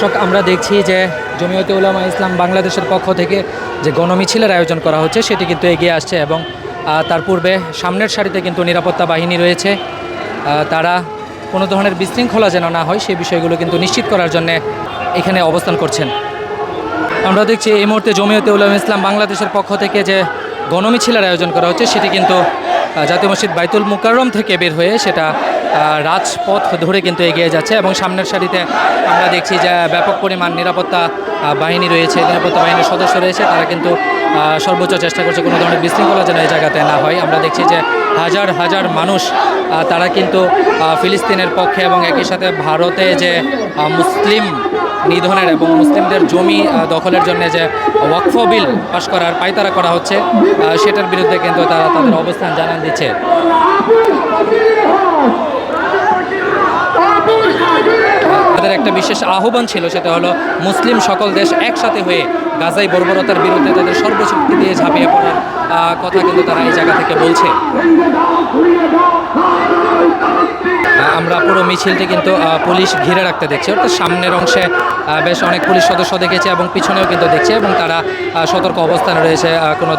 দর্শক, আমরা দেখছি যে জমিয়তে উলামা ইসলাম বাংলাদেশের পক্ষ থেকে যে গণমিছিলের আয়োজন করা হচ্ছে, সেটি কিন্তু এগিয়ে আসছে এবং তার পূর্বে সামনের সারিতে কিন্তু নিরাপত্তা বাহিনী রয়েছে। তারা কোনো ধরনের বিশৃঙ্খলা যেন না হয় সেই বিষয়গুলো কিন্তু নিশ্চিত করার জন্য এখানে অবস্থান করছেন। আমরা দেখছি এই মুহূর্তে জমিয়তে উলামা ইসলাম বাংলাদেশের পক্ষ থেকে যে গণমিছিলের আয়োজন করা হচ্ছে, সেটি কিন্তু জাতীয় মসজিদ বাইতুল মুকাররম থেকে বের হয়ে সেটা রাজপথ ধরে কিন্তু এগিয়ে যাচ্ছে এবং সামনের সারিতে আমরা দেখছি যে ব্যাপক পরিমাণ নিরাপত্তা বাহিনী রয়েছে, নিরাপত্তা বাহিনীর সদস্য রয়েছে। তারা কিন্তু সর্বোচ্চ চেষ্টা করছে কোনো ধরনের বিশৃঙ্খলা যেন এই জায়গাতে না হয়। আমরা দেখছি যে হাজার হাজার মানুষ তারা কিন্তু ফিলিস্তিনের পক্ষে এবং একই সাথে ভারতে যে মুসলিম নিধনের এবং মুসলিমদের জমি দখলের জন্য যে ওয়াকফ বিল পাশ করার পায়তারা করা হচ্ছে সেটার বিরুদ্ধে কিন্তু তারা তাদের অবস্থান জানান দিচ্ছে তাদের একটা বিশেষ আহ্বান ছিল, সেটা হলো মুসলিম সকল দেশ একসাথে হয়ে গাজাই বর্বরতার বিরুদ্ধে তাদের সর্বশক্তি দিয়ে ঝাঁপিয়ে পড়ার কথা কিন্তু তারা এই জায়গা থেকে বলছে। আমরা পুরো মিছিলটি কিন্তু পুলিশ ঘিরে রাখতে দেখছি। অর্থাৎ সামনের অংশে বেশ অনেক পুলিশ সদস্য দেখেছে এবং পিছনেও কিন্তু দেখছে এবং তারা সতর্ক অবস্থানে রয়েছে কোনো